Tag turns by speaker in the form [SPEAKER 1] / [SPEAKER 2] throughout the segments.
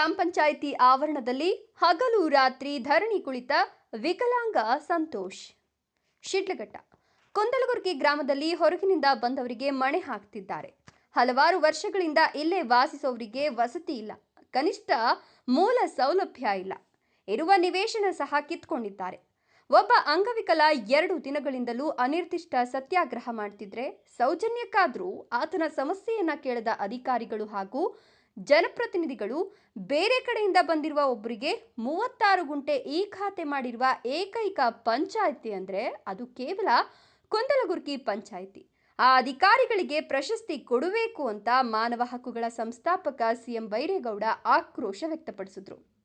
[SPEAKER 1] ಗ್ರಾಮ ಪಂಚಾಯಿತಿ ಆವರಣದಲ್ಲಿ ಹಗಲು ರಾತ್ರಿ ಧರಣಿ ಕುಳಿತ ವಿಕಲಾಂಗ ಸಂತೋಷ್. ಶಿಡ್ಲಘಟ್ಟ, ಕುಂದಲಗುರ್ಗಿ ಗ್ರಾಮದಲ್ಲಿ ಹೊರಗಿನಿಂದ ಬಂದವರಿಗೆ ಮಣೆ ಹಾಕ್ತಿದ್ದಾರೆ. ಹಲವಾರು ವರ್ಷಗಳಿಂದ ಇಲ್ಲೇ ವಾಸಿಸೋರಿಗೆ ವಸತಿ ಇಲ್ಲ, ಕನಿಷ್ಠ ಮೂಲ ಸೌಲಭ್ಯ ಇಲ್ಲ. ಇರುವ ನಿವೇಶನ ಸಹ ಕಿತ್ಕೊಂಡಿದ್ದಾರೆ. ಒಬ್ಬ ಅಂಗವಿಕಲ ಎರಡು ದಿನಗಳಿಂದಲೂ ಅನಿರ್ದಿಷ್ಟ ಸತ್ಯಾಗ್ರಹ ಮಾಡ್ತಿದ್ರೆ ಸೌಜನ್ಯಕ್ಕಾದರೂ ಆತನ ಸಮಸ್ಯೆಯನ್ನ ಕೇಳದ ಅಧಿಕಾರಿಗಳು ಹಾಗೂ ಜನಪ್ರತಿನಿಧಿಗಳು ಬೇರೆ ಕಡೆಯಿಂದ ಬಂದಿರುವ ಒಬ್ಬರಿಗೆ ಮೂವತ್ತಾರು ಗುಂಟೆ ಈ ಖಾತೆ ಮಾಡಿರುವ ಏಕೈಕ ಪಂಚಾಯಿತಿ ಅಂದರೆ ಅದು ಕೇವಲ ಕುಂದಲಗುರ್ಕಿ ಪಂಚಾಯಿತಿ. ಆ ಅಧಿಕಾರಿಗಳಿಗೆ ಪ್ರಶಸ್ತಿ ಕೊಡಬೇಕು ಅಂತ ಮಾನವ ಹಕ್ಕುಗಳ ಸಂಸ್ಥಾಪಕ ಸಿಎಂ ಬೈರೇಗೌಡ ಆಕ್ರೋಶ ವ್ಯಕ್ತಪಡಿಸಿದ್ರು.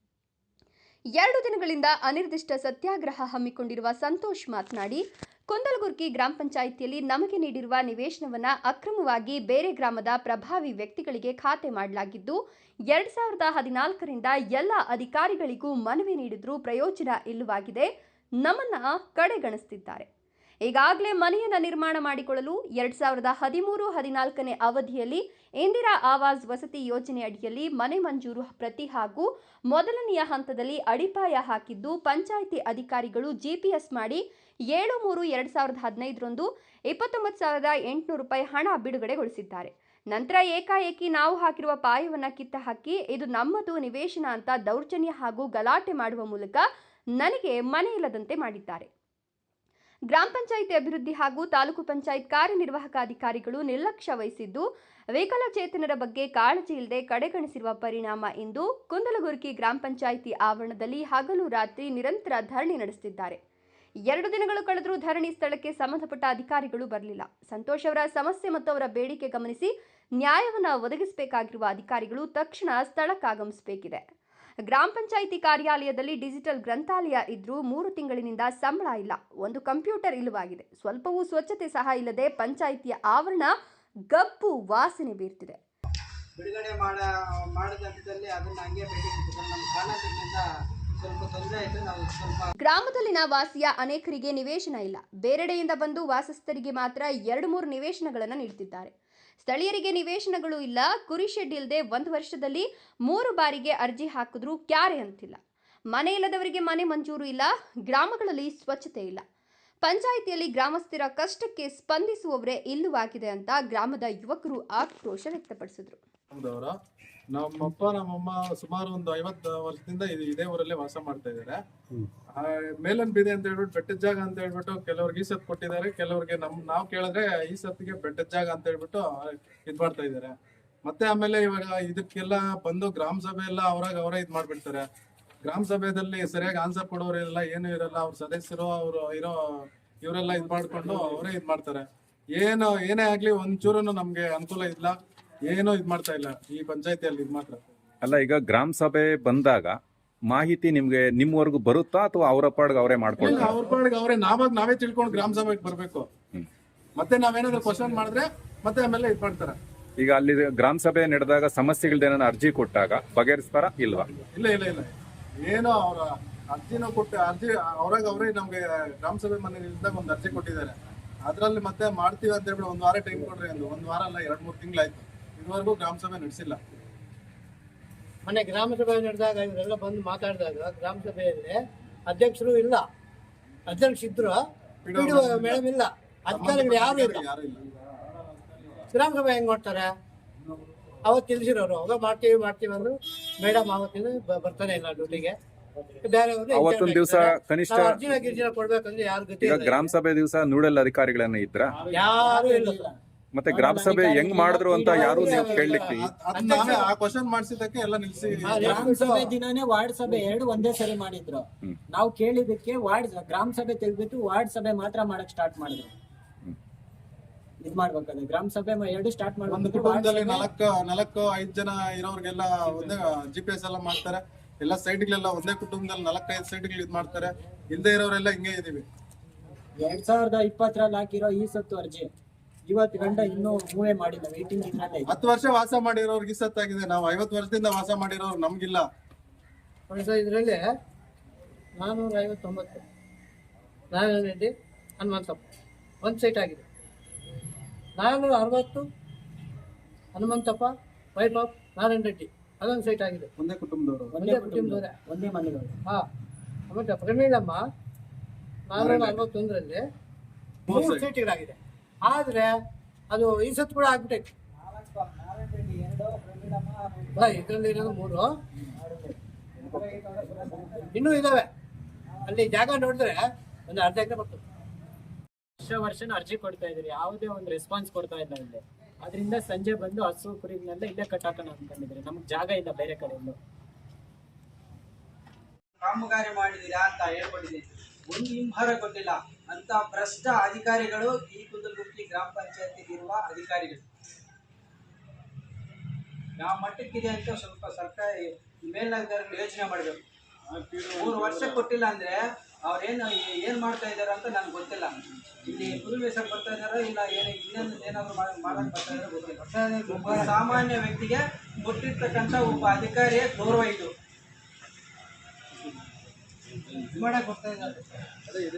[SPEAKER 1] ಎರಡು ದಿನಗಳಿಂದ ಅನಿರ್ದಿಷ್ಟ ಸತ್ಯಾಗ್ರಹ ಹಮ್ಮಿಕೊಂಡಿರುವ ಸಂತೋಷ್ ಮಾತನಾಡಿ, ಕುಂದಲಗುರ್ಕಿ ಗ್ರಾಮ ಪಂಚಾಯಿತಿಯಲ್ಲಿ ನಮಗೆ ನೀಡಿರುವ ನಿವೇಶನವನ್ನು ಅಕ್ರಮವಾಗಿ ಬೇರೆ ಗ್ರಾಮದ ಪ್ರಭಾವಿ ವ್ಯಕ್ತಿಗಳಿಗೆ ಖಾತೆ ಮಾಡಲಾಗಿದ್ದು, ಎರಡ್ ಸಾವಿರದ ಹದಿನಾಲ್ಕರಿಂದ ಎಲ್ಲ ಅಧಿಕಾರಿಗಳಿಗೂ ಮನವಿ ನೀಡಿದ್ರೂ ಪ್ರಯೋಜನ ಇಲ್ಲವಾಗಿದೆ, ನಮ್ಮನ್ನ ಕಡೆಗಣಿಸುತ್ತಿದ್ದಾರೆ ಈಗಾಗಲೇ ಮನೆಯನ್ನು ನಿರ್ಮಾಣ ಮಾಡಿಕೊಳ್ಳಲು ಎರಡ್ ಸಾವಿರದ ಹದಿಮೂರು ಹದಿನಾಲ್ಕನೇ ಅವಧಿಯಲ್ಲಿ ಇಂದಿರಾ ಆವಾಸ್ ವಸತಿ ಯೋಜನೆ ಅಡಿಯಲ್ಲಿ ಮನೆ ಮಂಜೂರು ಪ್ರತಿ ಹಾಗೂ ಮೊದಲನೆಯ ಹಂತದಲ್ಲಿ ಅಡಿಪಾಯ ಹಾಕಿದ್ದು ಪಂಚಾಯಿತಿ ಅಧಿಕಾರಿಗಳು ಜಿಪಿಎಸ್ ಮಾಡಿ ಏಳು ಮೂರು ಎರಡ್ ಸಾವಿರದ ಹದಿನೈದರಂದು ಇಪ್ಪತ್ತೊಂಬತ್ತು ಸಾವಿರದ ಎಂಟುನೂರು ರೂಪಾಯಿ ಹಣ ಬಿಡುಗಡೆಗೊಳಿಸಿದ್ದಾರೆ. ನಂತರ ಏಕಾಏಕಿ ನಾವು ಹಾಕಿರುವ ಪಾಯವನ್ನು ಕಿತ್ತ ಹಾಕಿ ಇದು ನಮ್ಮದು ನಿವೇಶನ ಅಂತ ದೌರ್ಜನ್ಯ ಹಾಗೂ ಗಲಾಟೆ ಮಾಡುವ ಮೂಲಕ ನನಗೆ ಮನೆ ಇಲ್ಲದಂತೆ ಮಾಡಿದ್ದಾರೆ. ಗ್ರಾಮ ಪಂಚಾಯಿತಿ ಅಭಿವೃದ್ಧಿ ಹಾಗೂ ತಾಲೂಕು ಪಂಚಾಯತ್ ಕಾರ್ಯನಿರ್ವಾಹಕ ಅಧಿಕಾರಿಗಳು ನಿರ್ಲಕ್ಷ್ಯ ವಹಿಸಿದ್ದು ವಿಕಲಚೇತನರ ಬಗ್ಗೆ ಕಾಳಜಿ ಇಲ್ಲದೆ ಕಡೆಗಣಿಸಿರುವ ಪರಿಣಾಮ ಇಂದು ಕುಂದಲಗುರ್ಕಿ ಗ್ರಾಮ ಪಂಚಾಯಿತಿ ಆವರಣದಲ್ಲಿ ಹಗಲು ರಾತ್ರಿ ನಿರಂತರ ಧರಣಿ ನಡೆಸುತ್ತಿದ್ದಾರೆ. ಎರಡು ದಿನಗಳು ಕಳೆದರೂ ಧರಣಿ ಸ್ಥಳಕ್ಕೆ ಸಂಬಂಧಪಟ್ಟ ಅಧಿಕಾರಿಗಳು ಬರಲಿಲ್ಲ. ಸಂತೋಷ್ ಅವರ ಸಮಸ್ಯೆ ಮತ್ತು ಅವರ ಬೇಡಿಕೆ ಗಮನಿಸಿ ನ್ಯಾಯವನ್ನು ಒದಗಿಸಬೇಕಾಗಿರುವ ಅಧಿಕಾರಿಗಳು ತಕ್ಷಣ ಸ್ಥಳಕ್ಕಾಗಮಿಸಬೇಕಿದೆ. ಗ್ರಾಮ ಪಂಚಾಯಿತಿ ಕಾರ್ಯಾಲಯದಲ್ಲಿ ಡಿಜಿಟಲ್ ಗ್ರಂಥಾಲಯ ಇದ್ರೂ ಮೂರು ತಿಂಗಳಿನಿಂದ ಸಂಬಳ ಇಲ್ಲ. ಒಂದು ಕಂಪ್ಯೂಟರ್ ಇಲ್ಲವಾಗಿದೆ. ಸ್ವಲ್ಪವೂ ಸ್ವಚ್ಛತೆ ಸಹ ಇಲ್ಲದೆ ಪಂಚಾಯಿತಿಯ ಆವರಣ ಗಬ್ಬು ವಾಸನೆ ಬೀರ್ತಿದೆ.
[SPEAKER 2] ಬಿಡುಗಡೆ ಮಾಡ ಅದನ್ನ ಹಂಗೆ ನಮ್ಮ
[SPEAKER 1] ಗ್ರಾಮದಲ್ಲಿನ ವಾಸಿಯ ಅನೇಕರಿಗೆ ನಿವೇಶನ ಇಲ್ಲ. ಬೇರೆಡೆಯಿಂದ ಬಂದು ವಾಸಸ್ಥರಿಗೆ ಮಾತ್ರ ಎರಡು ಮೂರು ನಿವೇಶನಗಳನ್ನು ನೀಡುತ್ತಿದ್ದಾರೆ ಸ್ಥಳೀಯರಿಗೆ ನಿವೇಶನಗಳು ಇಲ್ಲ. ಕುರಿ ಶೆಡ್ ಇಲ್ಲದೆ ಒಂದು ವರ್ಷದಲ್ಲಿ ಮೂರು ಬಾರಿಗೆ ಅರ್ಜಿ ಹಾಕಿದ್ರು. ಕ್ಯಾರೆ ಅಂತಿಲ್ಲ. ಮನೆ ಇಲ್ಲದವರಿಗೆ ಮನೆ ಮಂಜೂರು ಇಲ್ಲ. ಗ್ರಾಮಗಳಲ್ಲಿ ಸ್ವಚ್ಛತೆ ಇಲ್ಲ. ಪಂಚಾಯಿತಿಯಲ್ಲಿ ಗ್ರಾಮಸ್ಥರ ಕಷ್ಟಕ್ಕೆ ಸ್ಪಂದಿಸುವವರೇ ಇಲ್ಲವಾಗಿದೆ ಅಂತ ಗ್ರಾಮದ ಯುವಕರು ಆಕ್ರೋಶ ವ್ಯಕ್ತಪಡಿಸಿದ್ರು.
[SPEAKER 3] ನಮ್ಮಪ್ಪ ನಮ್ಮಮ್ಮ ಸುಮಾರು ಒಂದು ಐವತ್ತು ವರ್ಷದಿಂದ ಇದು- ಇದೇ ಊರಲ್ಲೇ ವಾಸ ಮಾಡ್ತಾ ಇದ್ದಾರೆ. ಮೇಲನ್ ಬಿದೆ ಅಂತ ಹೇಳ್ಬಿಟ್ಟು ಬೆಟ್ಟದ ಜಾಗ ಅಂತ ಹೇಳ್ಬಿಟ್ಟು ಕೆಲವ್ರಿಗೆ ಈ ಸತ್ ಕೊಟ್ಟಿದ್ದಾರೆ. ಕೆಲವ್ರಿಗೆ ನಮ್ ನಾವ್ ಕೇಳಿದ್ರೆ ಈ ಸತ್ತಿಗೆ ಬೆಟ್ಟದ ಜಾಗ ಅಂತ ಹೇಳ್ಬಿಟ್ಟು ಇದ್ ಮಾಡ್ತಾ ಇದ್ದಾರೆ. ಮತ್ತೆ ಆಮೇಲೆ ಇವಾಗ ಇದಕ್ಕೆಲ್ಲ ಬಂದು ಗ್ರಾಮ ಸಭೆ ಎಲ್ಲ ಅವ್ರಾಗ ಅವರೇ ಇದ್ ಮಾಡ್ಬಿಡ್ತಾರೆ. ಗ್ರಾಮ ಸಭೆಯಲ್ಲಿ ಸರಿಯಾಗಿ ಆನ್ಸರ್ ಕೊಡೋರು ಇರಲ್ಲ ಏನು ಇರಲ್ಲ ಅವ್ರ ಸದಸ್ಯರು ಅವ್ರು ಇರೋ ಇವರೆಲ್ಲ ಇದ್ ಮಾಡ್ಕೊಂಡು ಅವರೇ ಇದ್ ಮಾಡ್ತಾರೆ. ಏನು ಏನೇ ಆಗ್ಲಿ ಒಂಚೂರು ನಮ್ಗೆ ಅನುಕೂಲ ಇಲ್ಲ. ಏನು ಇದ್ ಮಾಡ್ತಾ ಇಲ್ಲ ಈ ಪಂಚಾಯತಿಯಲ್ಲಿ ಇದು ಮಾತ್ರ.
[SPEAKER 4] ಅಲ್ಲ ಈಗ ಗ್ರಾಮ ಸಭೆ ಬಂದಾಗ ಮಾಹಿತಿ ನಿಮ್ಗೆ ನಿಮ್ಮವರೆಗೂ ಬರುತ್ತಾ ಅಥವಾ ಅವರ ಪಾಡ್ಗೆ ಅವರೇ
[SPEAKER 3] ಇಲ್ಲ
[SPEAKER 4] ಮಾಡ್ಕೊಳ್ತಾರೆ
[SPEAKER 3] ಅವ್ರ ಪಾಡಿಗೆ ಅವರೇ ನಾವಾಗ ನಾವೇ ತಿಳ್ಕೊಂಡು ಗ್ರಾಮ ಸಭೆಗೆ ಬರ್ಬೇಕು. ಮತ್ತೆ ನಾವೇನಾದ್ರು ಕ್ವಶನ್ ಮಾಡಿದ್ರೆ ಮತ್ತೆ ಆಮೇಲೆ ಇದ್ ಮಾಡ್ತಾರೆ.
[SPEAKER 4] ಈಗ ಅಲ್ಲಿ ಗ್ರಾಮ ಸಭೆ ನಡೆದಾಗ ಸಮಸ್ಯೆಗಳೇನ ಅರ್ಜಿ ಕೊಟ್ಟಾಗ ಬಗೆಹರಿಸ್ತಾರ ಇಲ್ವಾ?
[SPEAKER 3] ಇಲ್ಲ ಇಲ್ಲ ಇಲ್ಲ. ಏನೋ ಅವ್ರ ಅರ್ಜಿನೂ ಕೊಟ್ಟು ಅರ್ಜಿ ಅವ್ರಾಗ ಅವರೇ ನಮ್ಗೆ ಗ್ರಾಮ ಸಭೆ ಮನೆಯಿಂದ ಒಂದು ಅರ್ಜಿ ಕೊಟ್ಟಿದ್ದಾರೆ. ಅದ್ರಲ್ಲಿ ಮತ್ತೆ ಮಾಡ್ತೀವಿ ಅಂತ ಹೇಳ್ಬಿಟ್ಟು ಒಂದ್ ವಾರ ಟೈಮ್ ಕೊಡ್ರಿ ಅಂದ್ರು ಒಂದ್ ವಾರ ಅಲ್ಲ ಎರಡ್ ಮೂರ್ ತಿಂಗಳಾಯ್ತು ಇದುವರೆಗೂ ಗ್ರಾಮ ಸಭೆ ನಡೆಸಿಲ್ಲ.
[SPEAKER 5] ಮೊನ್ನೆ ಗ್ರಾಮ ಸಭೆ ನಡೆದಾಗ ಇವರೆಲ್ಲ ಬಂದು ಮಾತಾಡಿದಾಗ ಗ್ರಾಮ ಸಭೆಯಲ್ಲಿ ಅಧ್ಯಕ್ಷರು ಇಲ್ಲ. ಅಧ್ಯಕ್ಷ ಇದ್ರು ಮೇಡಂ ಮೇಡಮ್ ಇಲ್ಲ. ಅಧಿಕಾರಿಗಳು ಯಾರು ಇಲ್ಲ. ಗ್ರಾಮ ಸಭೆ ಹೆಂಗ್ ಮಾಡ್ತಾರೆ? ಅವತ್ತು ತಿಳಿಸಿರೋರು. ಅವಾಗ ಮಾಡ್ತೀವಿ ಮಾಡ್ತೀವಿ ಅಂದ್ರು ಮೇಡಮ್ ಅವತ್ತಿನ ಬ- ಬರ್ತಾನೆ ಇಲ್ಲ ಡ್ಯೂಟಿಗೆ. ಬೇರೆ
[SPEAKER 4] ಅವತ್ತೊಂದ್ ದಿವ್ಸ ಕನಿಷ್ಠ
[SPEAKER 5] ಅರ್ಜಿನ ಗಿರ್ಜಿನ ಕೊಡ್ಬೇಕಂದ್ರೆ ಯಾರು ಗತಿ.
[SPEAKER 4] ಗ್ರಾಮ ಸಭೆ ದಿವಸ ನೂಡಲ್ ಅಧಿಕಾರಿಗಳನ್ನ ಇದ್ರ?
[SPEAKER 5] ಯಾರು ಇಲ್ಲ.
[SPEAKER 4] ಮತ್ತೆ ಗ್ರಾಮ ಸಭೆ ಹೆಂಗ್ ಮಾಡಿದ್ರು ಅಂತ ಯಾರು ನೀವು ಕೇಳಲಿಕ್ಕೆ?
[SPEAKER 3] ಆ ಕ್ವಶನ್ ಮಾಡಿಸಿದಕ್ಕೆ ಎಲ್ಲ ನಿಲ್ಸಿ.
[SPEAKER 6] ಗ್ರಾಮ ಸಭೆ ದಿನಾನೇ ವಾರ್ಡ್ ಸಭೆ ಎರಡು ಒಂದೇ ಸರಿ ಮಾಡಿದ್ರು. ನಾವು ಕೇಳಿದಕ್ಕೆ ವಾರ್ಡ್ ಗ್ರಾಮ ಸಭೆ ತೆಗೆದ್ಬಿಟ್ಟು ವಾರ್ಡ್ ಸಭೆ ಮಾತ್ರ ಮಾಡಕ್ ಸ್ಟಾರ್ಟ್ ಮಾಡಿದ್ರು. ಇದ್ ಮಾಡ್ಬೇಕಾದ್ರೆ ಗ್ರಾಮ ಸಭೆ ಎರಡು ಸ್ಟಾರ್ಟ್
[SPEAKER 3] ಒಂದು
[SPEAKER 6] ಮಾಡ್ಬೇಕು
[SPEAKER 3] ಕುಟುಂಬದಲ್ಲಿ ನಾಲ್ಕು ನಾಲ್ಕು ಐದ್ ಜನ ಇರೋರ್ಗೆಲ್ಲ ಒಂದೇ ಜಿಪಿಎಸ್ ಪಿ ಎಸ್ ಎಲ್ಲ ಮಾಡ್ತಾರೆ. ಎಲ್ಲ ಸೈಡ್ಗಳೆಲ್ಲ ಒಂದೇ ಕುಟುಂಬದಲ್ಲಿ ನಾಲ್ಕೈದು ಸೈಟ್ಗಳು ಇದ್ ಮಾಡ್ತಾರೆ. ಇಲ್ದೇ ಇರೋರೆಲ್ಲ ಹಿಂಗೆ ಇದೀವಿ.
[SPEAKER 6] ಎರಡ್ ಸಾವಿರದ ಇಪ್ಪತ್ತರಲ್ಲಿ ಹಾಕಿರೋ ಈ ಸತ್ತು ಅರ್ಜಿ. ಇವತ್ತು ಗಂಡ ಇನ್ನೂ ಮೂವೇ ಮಾಡಿಲ್ಲ ವೈಟಿಂಗ್.
[SPEAKER 3] ಹತ್ತು ವರ್ಷ ವಾಸ ಮಾಡಿರೋರ್ಗೆ ಸತ್ತಾಗಿದೆ ನಾವು ಐವತ್ತು ವರ್ಷದಿಂದ ವಾಸ ಮಾಡಿರೋರು ನಮ್ಗಿಲ್ಲ.
[SPEAKER 5] ಇದರಲ್ಲಿ ನಾನ್ನೂರ ಐವತ್ತೊಂಬತ್ತು. ನಾರಾಯಣ ರೆಡ್ಡಿ ಹನುಮಂತಪ್ಪ ಒಂದು ಸೈಟ್ ಆಗಿದೆ. ನಾನೂರ ಅರವತ್ತು ಹನುಮಂತಪ್ಪ ವೈಭವ್ ನಾರಾಯಣ ರೆಡ್ಡಿ ಅದೊಂದು ಸೈಟ್ ಆಗಿದೆ.
[SPEAKER 3] ಒಂದೇ ಕುಟುಂಬದವರು.
[SPEAKER 6] ಒಂದೇ ಕುಟುಂಬದವ್ರೆ. ಒಂದೇ ಮನೆಯವರು.
[SPEAKER 5] ಹಾಂ ಮತ್ತೆ ಪ್ರಮೀಳಮ್ಮ ನಾನ್ನೂರ ಅರವತ್ತೊಂದರಲ್ಲಿ ಮೂರು ಸೀಟ್ಗಳಾಗಿದೆ. ಆದ್ರೆ ಅದು ಈ ಸತ್ ಕೂಡ ಆಗ್ಬಿಟ್ಟೈತೆ ಇದರಲ್ಲಿ ಇರೋದು ಮೂರು? ಇನ್ನೂ ಇದಾವೆ. ಅಲ್ಲಿ ಜಾಗ ನೋಡಿದ್ರೆ ಒಂದು ಅರ್ಧ ಎಕರೆ ಬರ್ತದೆ.
[SPEAKER 6] ವರ್ಷ ವರ್ಷನೂ ಅರ್ಜಿ ಕೊಡ್ತಾ ಇದ್ರಿ ಯಾವುದೇ ಒಂದು ರೆಸ್ಪಾನ್ಸ್ ಕೊಡ್ತಾ ಇಲ್ಲ ಇಲ್ಲಿ. ಅದರಿಂದ ಸಂಜೆ ಬಂದು ಹಸು ಕುರಿಗಳನ್ನೆಲ್ಲ ಇಲ್ಲೇ ಕಟ್ಟಾಕೋಣ ಅನ್ಕೊಂಡಿದ್ರಿ ನಮ್ಗೆ ಜಾಗ ಇಲ್ಲ ಬೇರೆ ಕಡೆ ಇಲ್ಲ
[SPEAKER 2] ಕಾಮಗಾರಿ ಮಾಡಿದೀರಾ ಅಂತ ಹೇಳ್ಕೊಂಡಿದ್ದೀನಿ. ಒಂದು ಹಿಂಭಾರ ಕೊಟ್ಟಿಲ್ಲ ಅಂತ ಭ್ರಷ್ಟ ಅಧಿಕಾರಿಗಳು ಈ ಕುಂದಲಗುರ್ಕಿ ಗ್ರಾಮ ಪಂಚಾಯತಿಗಿರುವ ಅಧಿಕಾರಿಗಳು. ಯಾವ ಮಟ್ಟಕ್ಕಿದೆ ಅಂತ ಸ್ವಲ್ಪ ಸರ್ಕಾರ ಮೇಲಧಿಕಾರಿಗಳು ಯೋಚನೆ ಮಾಡಬೇಕು. ಮೂರು ವರ್ಷ ಕೊಟ್ಟಿಲ್ಲ ಅಂದ್ರೆ ಅವ್ರೇನು ಏನ್ ಮಾಡ್ತಾ ಇದ್ದಾರೆ ಅಂತ ನಂಗೆ ಗೊತ್ತಿಲ್ಲ. ಇಲ್ಲಿ ಕುದುರ್ವೇಸಕ್ಕೆ ಬರ್ತಾ ಇದಾರೋ ಇಲ್ಲ ಏನು ಇನ್ನೊಂದು ಏನಾದ್ರು ಮಾಡ- ಮಾಡಕ್ ಬರ್ತಾ ಇದಾರೋ ಗೊತ್ತಿಲ್ಲ. ಸಾಮಾನ್ಯ ವ್ಯಕ್ತಿಗೆ ಕೊಟ್ಟಿರ್ತಕ್ಕಂಥ ಒಬ್ಬ ಅಧಿಕಾರಿಯ ಗೌರವ ಇದು. ಮಾಡಕ್ ಬರ್ತಾ ಇದ್ದಾರೆ